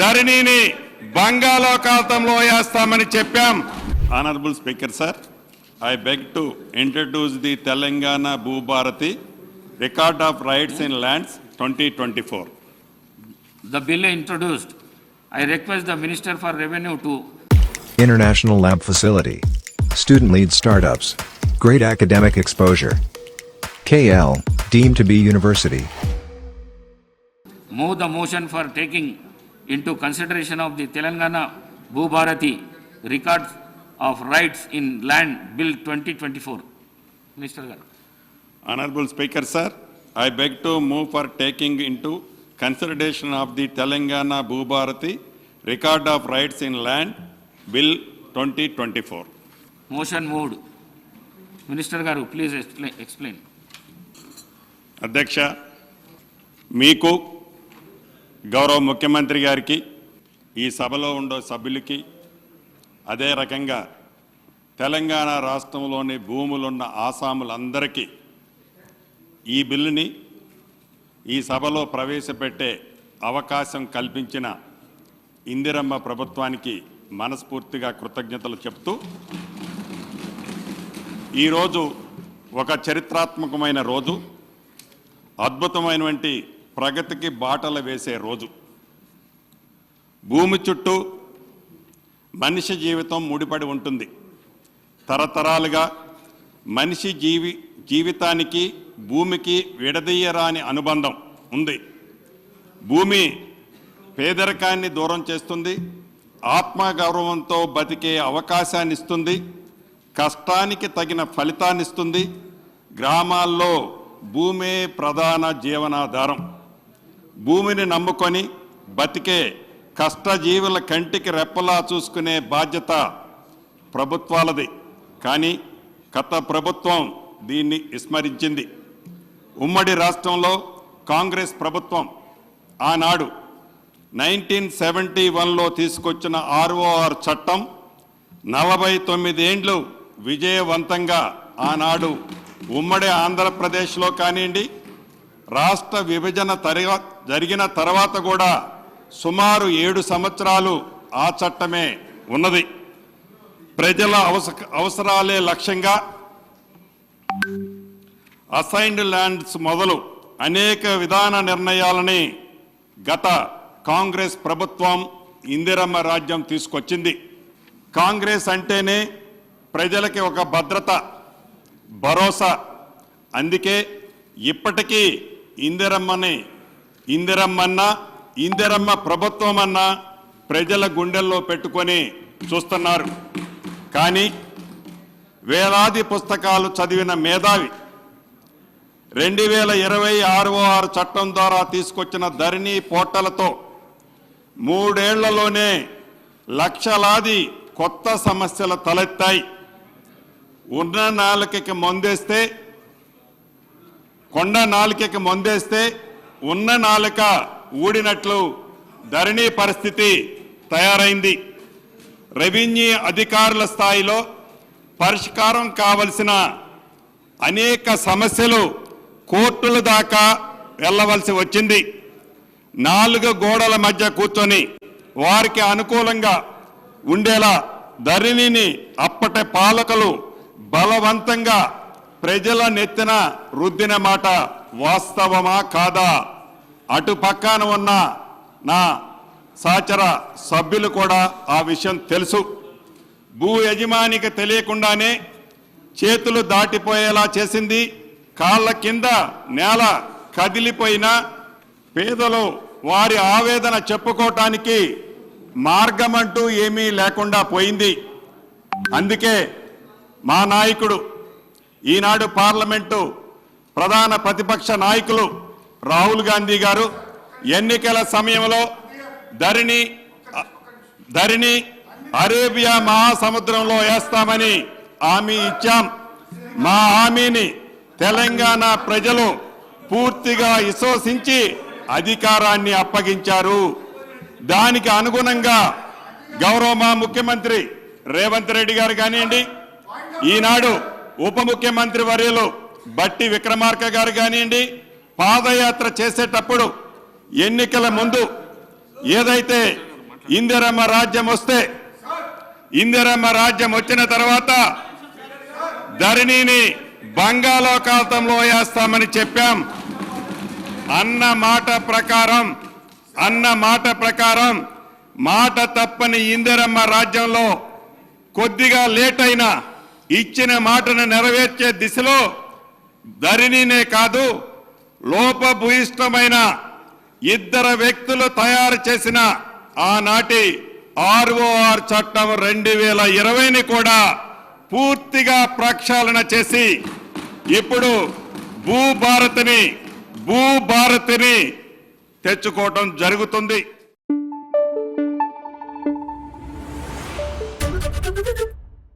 ధరణిని బంగాళాఖాతంలో వేస్తామని చెప్పాం Honorable Speaker, sir, I beg to introduce the Telangana Bhubharati Record of Rights in Lands 2024. The bill introduced. I request the Minister for Revenue to International Lab Facility. Student lead startups. Great academic exposure. KL, deemed to be university. move the motion for taking into consideration of the Telangana Bhubharati Records of Rights in Land Bill 2024. Minister Garu. Honorable Speaker, sir, I beg to move for taking into consideration of the Telangana Bhubharati Record of Rights in Land Bill 2024. Motion moved. Minister Garu, please explain- explain. అధ్యక్ష మీకు గౌరవ ముఖ్యమంత్రి గారికి ఈ సభలో ఉండే సభ్యులకి అదే రకంగా తెలంగాణ రాష్ట్రంలోని భూములున్న ఆసాములందరికీ ఈ బిల్లుని ఈ సభలో ప్రవేశపెట్టే అవకాశం కల్పించిన ఇందిరమ్మ ప్రభుత్వానికి మనస్ఫూర్తిగా కృతజ్ఞతలు చెప్తూ ఈరోజు ఒక చరిత్రాత్మకమైన రోజు అద్భుతమైనటువంటి ప్రగతికి బాటలు వేసే రోజు. భూమి చుట్టూ మనిషి జీవితం ముడిపడి ఉంటుంది. తరతరాలుగా మనిషి జీవి జీవితానికి భూమికి విడదీయరాని అనుబంధం ఉంది. భూమి పేదరికాన్ని దూరం చేస్తుంది. ఆత్మగౌరవంతో బతికే అవకాశాన్ని ఇస్తుంది కష్టానికి తగిన ఫలితాన్ని ఇస్తుంది గ్రామాల్లో భూమే ప్రధాన జీవనాధారం. భూమిని నమ్ముకొని బతికే కష్టజీవుల కంటికి రెప్పలా చూసుకునే బాధ్యత ప్రభుత్వాలది. కానీ గత ప్రభుత్వం దీన్ని విస్మరించింది. ఉమ్మడి రాష్ట్రంలో కాంగ్రెస్ ప్రభుత్వం ఆనాడు నైన్టీన్ సెవెంటీ వన్లో తీసుకొచ్చిన ఆర్ఓఆర్ చట్టం నలభై తొమ్మిదేండ్లు విజయవంతంగా ఆనాడు ఉమ్మడి ఆంధ్రప్రదేశ్లో కానివ్వండి రాష్ట్ర విభజన జరిగిన తర్వాత కూడా సుమారు ఏడు సంవత్సరాలు ఆ చట్టమే ఉన్నది. ప్రజల అవస అవసరాలే లక్ష్యంగా అసైన్డ్ ల్యాండ్స్ మొదలు అనేక విధాన నిర్ణయాలని గత కాంగ్రెస్ ప్రభుత్వం ఇందిరమ్మ రాజ్యం తీసుకొచ్చింది. కాంగ్రెస్ అంటేనే ప్రజలకి ఒక భద్రత భరోసా. అందుకే ఇప్పటికీ ఇందిరమ్మని ఇందిరమ్మన్న ఇందిరమ్మ ప్రభుత్వం అన్నా ప్రజల గుండెల్లో పెట్టుకొని చూస్తున్నారు. కానీ వేలాది పుస్తకాలు చదివిన మేధావి రెండు వేల ఇరవై ఆరు ఆరు చట్టం ద్వారా తీసుకొచ్చిన ధరణి పోర్టలతో మూడేళ్ళలోనే లక్షలాది కొత్త సమస్యలు తలెత్తాయి. ఉన్న నాలుకకి మందేస్తే కొండ నాలుకకి మందేస్తే ఉన్న నాలుక ఊడినట్లు ధరణి పరిస్థితి తయారైంది. రెవెన్యూ అధికారుల స్థాయిలో పరిష్కారం కావలసిన అనేక సమస్యలు కోర్టుల దాకా వెళ్ళవలసి వచ్చింది. నాలుగు గోడల మధ్య కూర్చొని వారికి అనుకూలంగా ఉండేలా ధరణిని అప్పటి పాలకులు బలవంతంగా ప్రజల నెత్తిన రుద్దిన మాట వాస్తవమా కాదా? అటు పక్కన ఉన్న నా సహచర సభ్యులు కూడా ఆ విషయం తెలుసు. భూ యజమానికి తెలియకుండానే చేతులు దాటిపోయేలా చేసింది. కాళ్ళ కింద నేల కదిలిపోయిన పేదలు వారి ఆవేదన చెప్పుకోవటానికి మార్గమంటూ ఏమీ లేకుండా పోయింది. అందుకే మా నాయకుడు ఈనాడు పార్లమెంటు ప్రధాన ప్రతిపక్ష నాయకులు రాహుల్ గాంధీ గారు ఎన్నికల సమయంలో ధరిణి ధరిణి అరేబియా మహాసముద్రంలో వేస్తామని హామీ ఇచ్చాం. మా హామీని తెలంగాణ ప్రజలు పూర్తిగా విశ్వసించి అధికారాన్ని అప్పగించారు. దానికి అనుగుణంగా గౌరవ మా ముఖ్యమంత్రి రేవంత్ రెడ్డి గారు కానివ్వండి ఈనాడు ఉప ముఖ్యమంత్రి వర్యులు బట్టి విక్రమార్క గారు కానివ్వండి పాదయాత్ర చేసేటప్పుడు ఎన్నికల ముందు ఏదైతే ఇందిరమ్మ రాజ్యం వస్తే ఇందిరమ్మ రాజ్యం వచ్చిన తర్వాత ధరణిని బంగాళాఖాతంలో వేస్తామని చెప్పాం. అన్న మాట ప్రకారం అన్న మాట ప్రకారం మాట తప్పని ఇందిరమ్మ రాజ్యంలో కొద్దిగా లేట్ అయినా ఇచ్చిన మాటను నెరవేర్చే దిశలో ధరణినే కాదు లోపభూయిష్టమైన ఇద్దరు వ్యక్తులు తయారు చేసిన ఆనాటి ఆర్ఓఆర్ చట్టం రెండు వేల ఇరవైని కూడా పూర్తిగా ప్రక్షాళన చేసి ఇప్పుడు భూభారతిని భూభారతిని తెచ్చుకోవటం జరుగుతుంది.